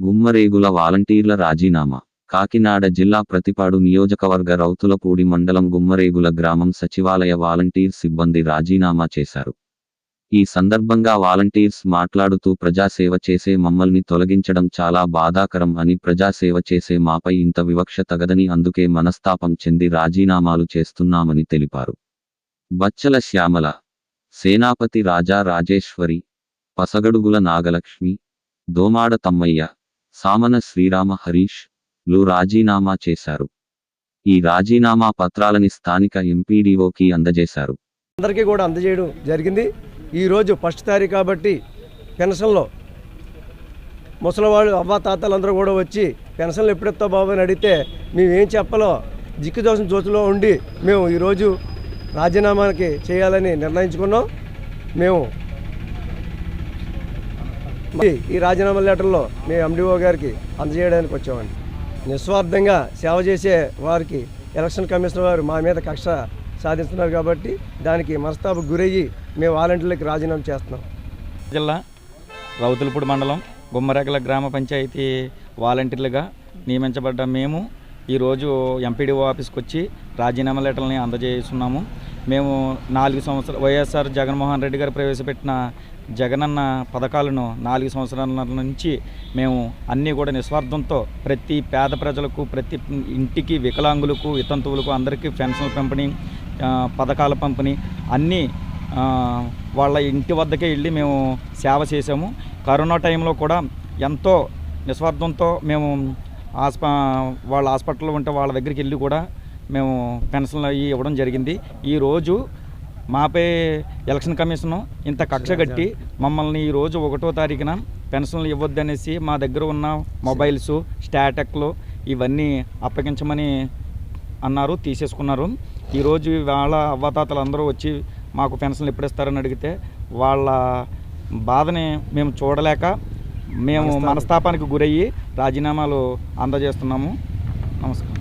గుమ్మరేగుల వాలంటీర్ల రాజీనామా. కాకినాడ జిల్లా ప్రతిపాడు నియోజకవర్గ రౌతులపూడి మండలం గుమ్మరేగుల గ్రామం సచివాలయ వాలంటీర్ సిబ్బంది రాజీనామా చేశారు. ఈ సందర్భంగా వాలంటీర్స్ మాట్లాడుతూ ప్రజాసేవ చేసే మమ్మల్ని తొలగించడం చాలా బాధాకరం అని ప్రజాసేవ చేసే మాపై ఇంత వివక్ష తగదని అందుకే మనస్తాపం చెంది రాజీనామాలు చేస్తున్నామని తెలిపారు. బచ్చల శ్యామల సేనాపతి రాజా రాజేశ్వరి పసగడుగుల నాగలక్ష్మి దోమాడ తమ్మయ్య సామన శ్రీరామ హరీష్లు రాజీనామా చేశారు. ఈ రాజీనామా పత్రాలని స్థానిక ఎంపీడీఓకి అందజేశారు. అందరికీ కూడా అందజేయడం జరిగింది. ఈరోజు ఫస్ట్ తారీఖు కాబట్టి పెన్షన్లో ముసలివాళ్ళు అవ్వ తాతలందరూ కూడా వచ్చి పెన్షన్లు ఎప్పుడెత్తా బాబు అని అడిగితే మేము ఏం చెప్పాలో? దిక్కు జోతులో ఉండి మేము ఈరోజు రాజీనామాకి చేయాలని నిర్ణయించుకున్నాం. మేము ఈ- రాజీనామా లెటర్లో మేము ఎండిఓ గారికి అందజేయడానికి వచ్చామండి. నిస్వార్థంగా సేవ చేసే వారికి ఎలక్షన్ కమిషనర్ వారు మా మీద కక్ష సాధిస్తున్నారు కాబట్టి దానికి మనస్తాపు గురయ్యి మేము వాలంటీర్లకు రాజీనామా చేస్తున్నాం. జిల్లా రౌతులపూడి మండలం గుమ్మరేకల గ్రామ పంచాయతీ వాలంటీర్లుగా నియమించబడ్డ మేము ఈరోజు ఎంపీడీఓ ఆఫీస్కి వచ్చి రాజీనామా లెటర్ని అందజేస్తున్నాము. మేము నాలుగు సంవత్సరాలు వైఎస్ఆర్ జగన్మోహన్ రెడ్డి గారు ప్రవేశపెట్టిన జగనన్న పథకాలను నాలుగు సంవత్సరాల నుంచి మేము అన్నీ కూడా నిస్వార్థంతో ప్రతి పేద ప్రజలకు ప్రతి ఇంటికి వికలాంగులకు వితంతువులకు అందరికీ పెన్షన్ పంపిణీ పథకాల పంపిణీ అన్నీ వాళ్ళ ఇంటి వద్దకే వెళ్ళి మేము సేవ చేసాము కరోనా టైంలో కూడా ఎంతో నిస్వార్థంతో మేము హాస్ప వాళ్ళ హాస్పిటల్లో ఉంటే వాళ్ళ దగ్గరికి వెళ్ళి కూడా మేము పెన్షన్లు అవి ఇవ్వడం జరిగింది. ఈరోజు మాపై ఎలక్షన్ కమిషన్ ఇంత కక్ష కట్టి మమ్మల్ని ఈరోజు ఒకటో తారీఖున పెన్షన్లు ఇవ్వద్దనేసి మా దగ్గర ఉన్న మొబైల్స్ స్టాటెక్లు ఇవన్నీ అప్పగించమని అన్నారు తీసేసుకున్నారు. ఈరోజు వాళ్ళ అవ్వతాతలు అందరూ వచ్చి మాకు పెన్షన్లు ఎప్పుడు ఇస్తారని అడిగితే వాళ్ళ బాధని మేము చూడలేక మేము మనస్తాపానికి గురయ్యి రాజీనామాలు అందజేస్తున్నాము. నమస్కారం.